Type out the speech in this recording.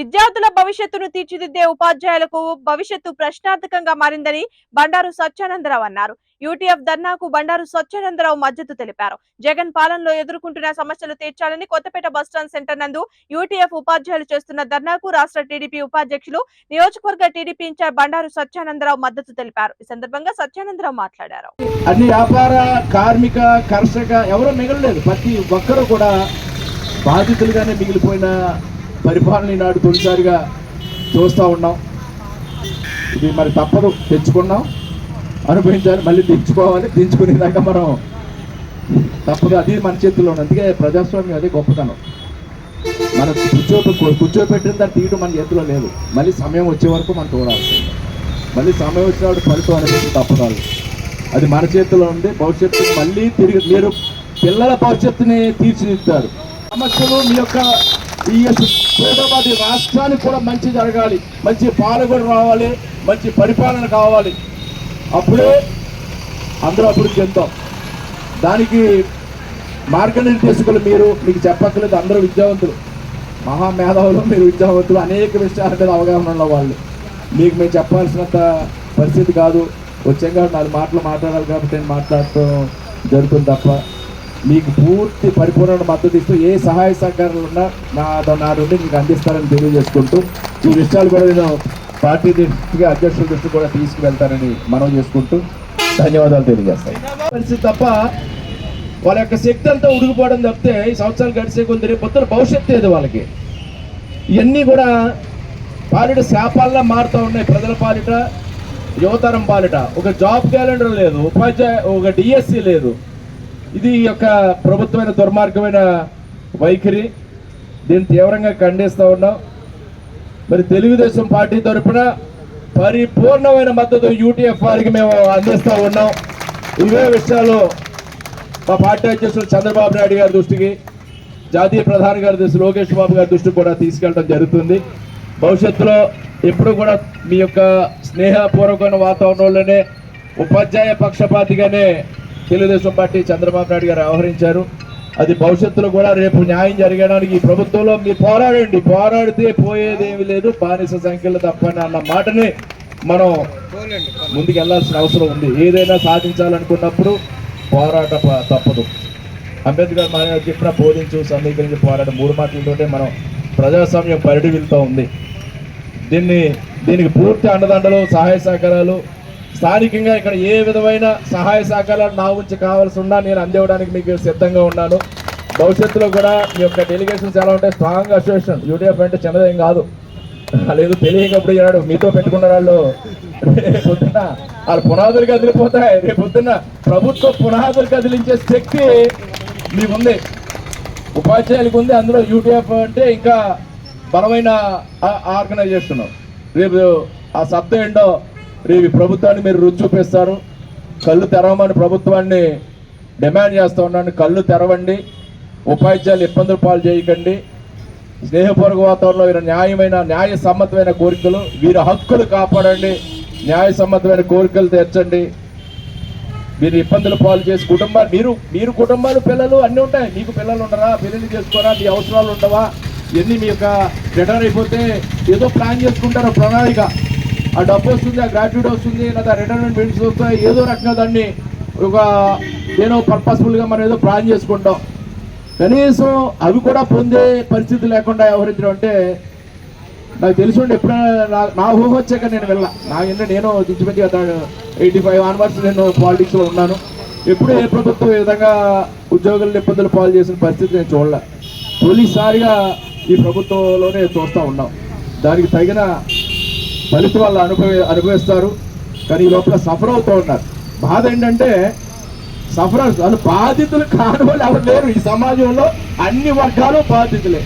విద్యార్థుల భవిష్యత్తును తీర్చిదిద్దే ఉపాధ్యాయులకు భవిష్యత్తు ప్రశ్నార్థకంగా మారిందని బండారు సత్యానందరావు అన్నారు. యూటీఎఫ్ ధర్నాకు బండారు సత్యానందరావు మద్దతు తెలిపారు. జగన్ పాలనలో ఎదుర్కొంటున్న సమస్యలు తీర్చాలని కొత్తపేట బస్టాండ్ సెంటర్ నందు యూటీఎఫ్ ఉపాధ్యాయులు చేస్తున్న ధర్నాకు రాష్ట్ర టీడీపీ ఉపాధ్యక్షులు నియోజకవర్గ టీడీపీ ఇన్ఛార్జ్ బండారు సత్యానందరావు మద్దతు తెలిపారు. ఈ సందర్భంగా సత్యానందరావు మాట్లాడారు. అన్ని వ్యాపార కార్మిక కర్షక ఎవరో మిగలలేదు. ప్రతి ఒక్కరు కూడా బాధితులుగానే మిగిలిపోయిన పరిపాలన ఈనాడు తొలిసారిగా చూస్తూ ఉన్నాం. ఇది మరి తప్పదు తెచ్చుకున్నాం. అనుభవించాలి మళ్ళీ తెచ్చుకోవాలి. తెచ్చుకునేదాకా మనం తప్పదు. అది మన చేతుల్లో ఉంది. అందుకే ప్రజాస్వామ్యం అదే గొప్పతనం. మన కూర్చో కూర్చోబెట్టిన దాన్ని తీయడం మన చేతిలో లేదు. మళ్ళీ సమయం వచ్చే వరకు మనం చూడాల్సి మళ్ళీ సమయం వచ్చినప్పుడు ఫలితం అనేది తప్పదాలు అది మన చేతిలో ఉంది. భవిష్యత్తు మళ్ళీ తిరిగి మీరు పిల్లల భవిష్యత్తుని తీర్చిదిద్దారు. సమస్యలు మీ యొక్క ఈ హైదరాబాద్ రాష్ట్రానికి కూడా మంచి జరగాలి. మంచి పాలకుడు రావాలి. మంచి పరిపాలన కావాలి. అప్పుడే అందరూ అభివృద్ధి చెందాం దానికి మార్గనిర్దేశకులు మీరు మీకు చెప్పక్కర్లేదు అందరూ విద్యావంతులు. మహామేధావులు మీరు విద్యావంతులు అనేక విషయాల మీద అవగాహన ఉన్న వాళ్ళు. మీకు మేము చెప్పాల్సినంత పరిస్థితి కాదు. వచ్చేంగా నాలుగు మాటలు మాట్లాడాలి కాబట్టి నేను మాట్లాడటం జరుగుతుంది తప్ప మీకు పూర్తి పరిపూర్ణ మద్దతు ఇస్తూ ఏ సహాయ సహకారాలు ఉన్నా నా నా నుండి మీకు అందిస్తారని తెలియజేసుకుంటూ ఈ విషయాలు కూడా నేను పార్టీ దృష్టిగా అధ్యక్షుల దృష్టి కూడా తీసుకువెళ్తానని మనం చేసుకుంటూ ధన్యవాదాలు తెలియజేస్తాయి. తప్ప వాళ్ళ యొక్క శక్తి అంతా ఉడిగిపోవడం తప్పితే ఈ సంవత్సరాలు గడిచే కొద్ది రేపు పొద్దున భవిష్యత్తు లేదు వాళ్ళకి? ఇవన్నీ కూడా పాలిట శాపాల్లో మారుతూ ఉన్నాయి ప్రజల పాలిట యువతరం పాలిట. ఒక జాబ్ క్యాలెండర్ లేదు ఉపాధ్యాయ ఒక డిఎస్సి లేదు. ఇది ఒక యొక్క ప్రభుత్వమైన దుర్మార్గమైన వైఖరి. దీన్ని తీవ్రంగా ఖండిస్తూ ఉన్నాం. మరి తెలుగుదేశం పార్టీ తరఫున పరిపూర్ణమైన మద్దతు యూటీఎఫ్ వారికి మేము అందిస్తూ ఉన్నాం. ఇవే విషయాలు మా పార్టీ అధ్యక్షులు చంద్రబాబు నాయుడు గారి దృష్టికి జాతీయ ప్రధాని గారి దృష్టి లోకేష్ బాబు గారి దృష్టికి కూడా తీసుకెళ్ళడం జరుగుతుంది. భవిష్యత్తులో ఎప్పుడు కూడా మీ యొక్క స్నేహపూర్వకమైన వాతావరణంలోనే ఉపాధ్యాయ పక్షపాతిగానే తెలుగుదేశం పార్టీ చంద్రబాబు నాయుడు గారు వ్యవహరించారు అది భవిష్యత్తులో కూడా రేపు న్యాయం జరగడానికి ఈ ప్రభుత్వంలో మీరు పోరాడండి. పోరాడితే పోయేదేమి లేదు. బానిస సంఖ్యలు తప్పని అన్న మాటని మనం ముందుకెళ్ళాల్సిన అవసరం ఉంది. ఏదైనా సాధించాలనుకున్నప్పుడు పోరాట తప్పదు. అంబేద్కర్ మన చెప్పిన బోధించు సమీకరించి పోరాటం మూడు మాటలతోటే మనం ప్రజాస్వామ్యం పరిడి వెళ్తూ ఉంది. దీన్ని దీనికి పూర్తి అండదండలు సహాయ సహకారాలు స్థానికంగా ఇక్కడ ఏ విధమైన సహాయ సహకారాలు నా ఉంచి కావాల్సి ఉన్నా నేను అందివ్వడానికి మీకు సిద్ధంగా ఉన్నాను. భవిష్యత్తులో కూడా మీ యొక్క డెలిగేషన్స్ ఎలా ఉంటాయి? Strong association. యూటీఎఫ్ అంటే చిన్నదేం కాదు. లేదు తెలియకప్పుడు ఈనాడు మీతో పెట్టుకున్న వాళ్ళు. పొద్దున్న వాళ్ళ పునాదులు కదిలిపోతాయి. రేపు పొద్దున్న ప్రభుత్వ పునాదులు కదిలించే శక్తి మీకుంది. ఉపాధ్యాయులకు ఉంది. అందులో యూటీఎఫ్ అంటే ఇంకా బలమైన ఆర్గనైజేషన్. రేపు ఆ సత్తా ఏంటో ఈ ప్రభుత్వాన్ని మీరు రుచి చూపిస్తారు. కళ్ళు తెరవమని ప్రభుత్వాన్ని డిమాండ్ చేస్తూ ఉన్నాను. కళ్ళు తెరవండి. ఉపాధ్యాయులు ఇబ్బందులు పాలు చేయకండి. స్నేహపూర్వక వాతావరణంలో వీరి న్యాయమైన న్యాయ సమ్మతమైన కోరికలు వీరి హక్కులు కాపాడండి. న్యాయ సమ్మతమైన కోరికలు తీర్చండి. మీరు ఇబ్బందులు పాలు చేసి కుటుంబాలు మీరు మీరు కుటుంబాలు పిల్లలు అన్నీ ఉంటాయి. మీకు పిల్లలు ఉండరా? పెళ్ళి చేసుకోరా? మీ అవసరాలు ఉండవా? ఇవన్నీ మీ యొక్క రిటైర్ అయిపోతే ఏదో ప్లాన్ చేసుకుంటారు ప్రణాళిక. ఆ డబ్బు వస్తుంది ఆ గ్రాట్యుటీ వస్తుంది లేదా రిటైర్మెంట్ బెనిఫిట్స్ వస్తాయి ఏదో రకంగా దాన్ని ఒక ఏదో పర్పస్ఫుల్గా మనం ఏదో ప్లాన్ చేసుకుంటాం. కనీసం అవి కూడా పొందే పరిస్థితి లేకుండా వ్యవహరించడం అంటే నాకు తెలిసి ఉండి ఎప్పుడైనా నా- నా ఊహ వచ్చాక నేను వెళ్ళా. నా ఏంటంటే నేను దించిపెట్టి ఎయిటీ ఫైవ్ ఆన్వర్స్ నేను పాలిటిక్స్లో ఉన్నాను. ఎప్పుడు ఏ ప్రభుత్వం ఈ విధంగా ఉద్యోగులను ఇబ్బందులు పాలు చేసిన పరిస్థితి నేను చూడలే. తొలిసారిగా ఈ ప్రభుత్వంలోనే చూస్తూ ఉన్నాం. దానికి తగిన ఫలితం వాళ్ళు అనుభవి అనుభవిస్తారు. కానీ ఈ లోపల సఫర్ అవుతూ ఉన్నారు. బాధ ఏంటంటే సఫర్ వాళ్ళు బాధితులు కాని వాళ్ళు ఎవరు లేరు. ఈ సమాజంలో అన్ని వర్గాలు బాధితులే.